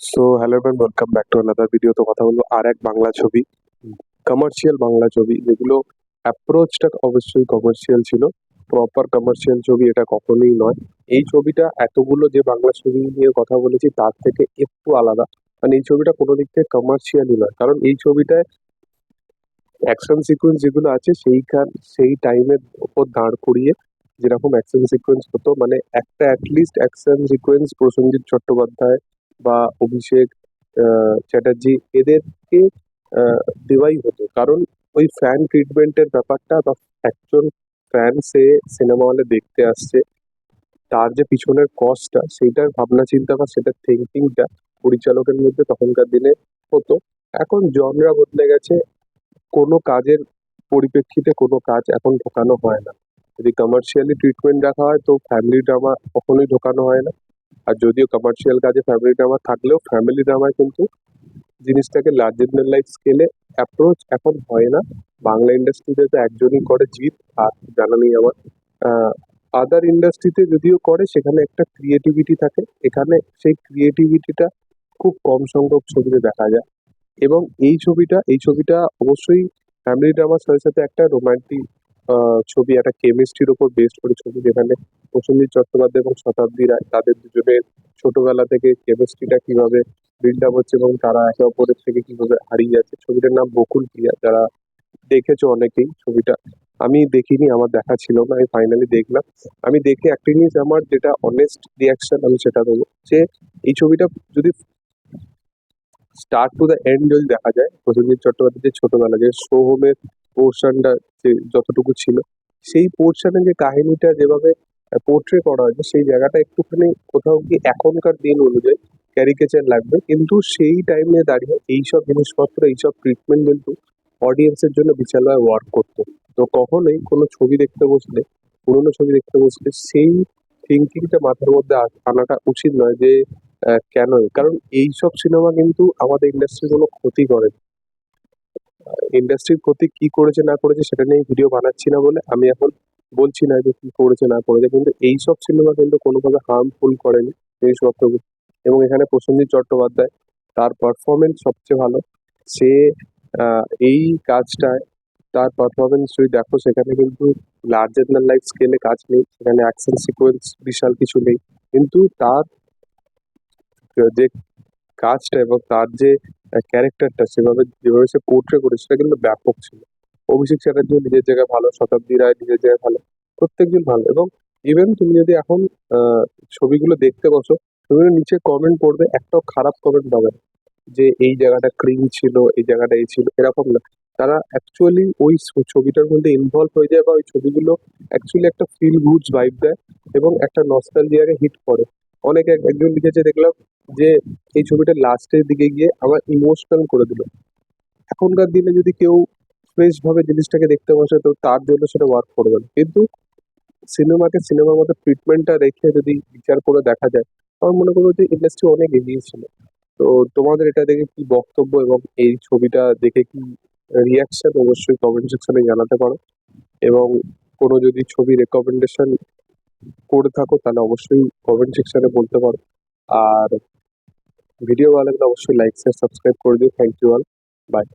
So hello everyone welcome back to another video তো কথা বলব আর এক বাংলা ছবি কমার্শিয়াল বাংলা ছবি, যেগুলো অ্যাপ্রোচটা অবশ্যই কমার্শিয়াল ছিল। প্রপার কমার্শিয়াল ছবি এটা কখনোই নয়। এই ছবিটা এতগুলো যে বাংলা ছবি নিয়ে কথা বলেছি, তার থেকে একটু আলাদা। মানে এই ছবিটা কোনো দিক থেকে কমার্শিয়ালই নয়। কারণ এই ছবিটায় অ্যাকশন সিকোয়েন্স যেগুলো আছে, সেইখান, সেই টাইমের ওপর দাঁড় করিয়ে যেরকম অ্যাকশন সিকোয়েন্স হতো মানে একটা at least action sequence Prosenjit Chattopadhyay বা অভিষেক চ্যাটার্জি এদেরকে দেওয়াই হতো। কারণ ওই ফ্যান ট্রিটমেন্টের ব্যাপারটা বা একজন ফ্যান সে সিনেমা হলে দেখতে আসছে, তার যে পিছনের কস্টটা সেইটার ভাবনা চিন্তা বা সেটার থিঙ্কিংটা পরিচালকের মধ্যে তখনকার দিনে হতো। এখন জনরা বদলে গেছে, কোনো কাজের পরিপ্রেক্ষিতে কোনো কাজ এখন ঢোকানো হয় না। যদি কমার্শিয়ালি ট্রিটমেন্ট রাখা হয়, তো ফ্যামিলি ড্রামা কখনোই ঢোকানো হয় না। আর যদিও কমার্শিয়াল কাজে ফ্যামিলি ড্রামা থাকলেও ফ্যামিলি ড্রামায় কিন্তু জিনিসটাকে লার্জের লাইফ স্কেলে অ্যাপ্রোচ এখন হয় না। বাংলা ইন্ডাস্ট্রিতে তো একজনই করে জিৎ, আর জানা নেই আমার। আদার ইন্ডাস্ট্রিতে যদিও করে, সেখানে একটা ক্রিয়েটিভিটি থাকে। এখানে সেই ক্রিয়েটিভিটিটা খুব কম সংখ্যক ছবিতে দেখা যায়। এবং এই ছবিটা এই ছবিটা অবশ্যই ফ্যামিলি ড্রামার সাথে সাথে একটা রোমান্টিক ছবি, একটা কেমিস্ট্রির উপর বেস্ট করে ছবি যেখানে প্রসেনজিৎ চট্টোপাধ্যায় এবং শতাব্দী রায় তাদের দুজনের ছোটবেলা থেকে কেমিস্ট্রিটা কীভাবে বিল্ড আপ হচ্ছে এবং তারা একে অপরের থেকে কীভাবে হারিয়ে যাচ্ছে। ছবিটার নাম বকুল প্রিয়া যারা দেখেছ অনেকেই ছবিটা, আমি দেখিনি, আমার দেখা ছিল না, আমি ফাইনালি দেখলাম। আমি দেখে একটা জিনিস আমার যেটা অনেস্ট রিয়াকশন আমি সেটা দেবো যে এই ছবিটা যদি স্টার্ট টু দ্য এন্ড যদি দেখা যায়, প্রসেনজিৎ চট্টোপাধ্যায় যে ছোটবেলা, যে সোহমের পোর্শনটা যে যতটুকু ছিল, সেই পোর্শনে যে কাহিনীটা যেভাবে পোর্ট্রে করা হয়েছে, সেই জায়গাটা একটুখানি কোথাও কি এখনকার দিন অনুযায়ী ক্যারিকেচার লাগবে। কিন্তু সেই টাইমে দাঁড়িয়ে এইসব জিনিসপত্র, এইসব ট্রিটমেন্ট কিন্তু অডিয়েন্সের জন্য বিশালভাবে ওয়ার্ক করতো। তো কখনোই কোনো ছবি দেখতে বসলে, পুরোনো ছবি দেখতে বসলে সেই থিঙ্কিংটা মাথার মধ্যে আনাটা উচিত নয় যে কেনই? কারণ এইসব সিনেমা কিন্তু আমাদের ইন্ডাস্ট্রির কোনো ক্ষতি করে ইন্ডাস্ট্রির ক্ষতি কি করেছে, না করেছে সেটা নিয়ে ভিডিও বানাচ্ছি না বলে আমি এখন বলছি না যে কি করেছে, না করেছে। কিন্তু এইসব সিনেমা কিন্তু কোনোভাবে হার্মফুল করেনি জিনিসপত্রগুলো এবং এখানে প্রসেনজিৎ চট্টোপাধ্যায়, তার পারফরমেন্স সবচেয়ে ভালো। সে এই কাজটায় তার পারফরমেন্স যদি দেখো, সেখানে কিন্তু লার্জার দ্যান লাইফ স্কেলে কাজ নেই। সেখানে অ্যাকশন সিকোয়েন্স বিশাল কিছু নেই। কিন্তু তার যে কাজটা এবং তার যে ক্যারেক্টারটা সেভাবে যেভাবে সে পোর্ট্রে করে সেটা কিন্তু ব্যাপক ছিল। অভিষেক চ্যাটার্জিও নিজের জায়গায় ভালো, শতাব্দী রায় নিজের জায়গায় ভালো প্রত্যেকজন ভালো। এবং ইভেন তুমি যদি এখন ছবিগুলো দেখতে বসো ছবিগুলো নিচে কমেন্ট পড়বে একটাও খারাপ কমেন্ট পাবে না। যে এই জায়গাটা ক্রিম ছিল, এই জায়গাটা এই ছিল, এরকম না। তারা অ্যাকচুয়ালি ওই ছবিটার মধ্যে ইনভলভ হয়ে যায় বা ওই ছবিগুলো অ্যাকচুয়ালি একটা ফিল গুডস ভাইব দেয় এবং একটা নস্টালজিয়াকে হিট করে। অনেকে এক- একজন লিখেছে, দেখলাম যে এই ছবিটার লাস্টের দিকে গিয়ে আমার ইমোশনাল করে দিল। এখনকার দিনে যদি কেউ ফ্রেশ ভাবে জিনিসটাকে দেখতে বসে, তো তার জন্য সেটা ওয়ার্ক করবে না। কিন্তু সিনেমাকে সিনেমার মতো ট্রিটমেন্টটা রেখে যদি বিচার করে দেখা যায় আমার মনে করব যে ইন্ডাস্ট্রি অনেক এগিয়ে ছিল। তো তোমাদের এটা দেখে কি বক্তব্য এবং এই ছবিটা দেখে কি রিয়াকশন অবশ্যই কমেন্ট সেকশনে জানাতে পারো। এবং কোনো যদি ছবি রেকমেন্ডেশন করে থাকো, তাহলে অবশ্যই কমেন্ট সেকশনে বলতে পারো। আর ভিডিও ভালো লাগলে অবশ্যই লাইক শেয়ার সাবস্ক্রাইব করে দিও। Thank you all by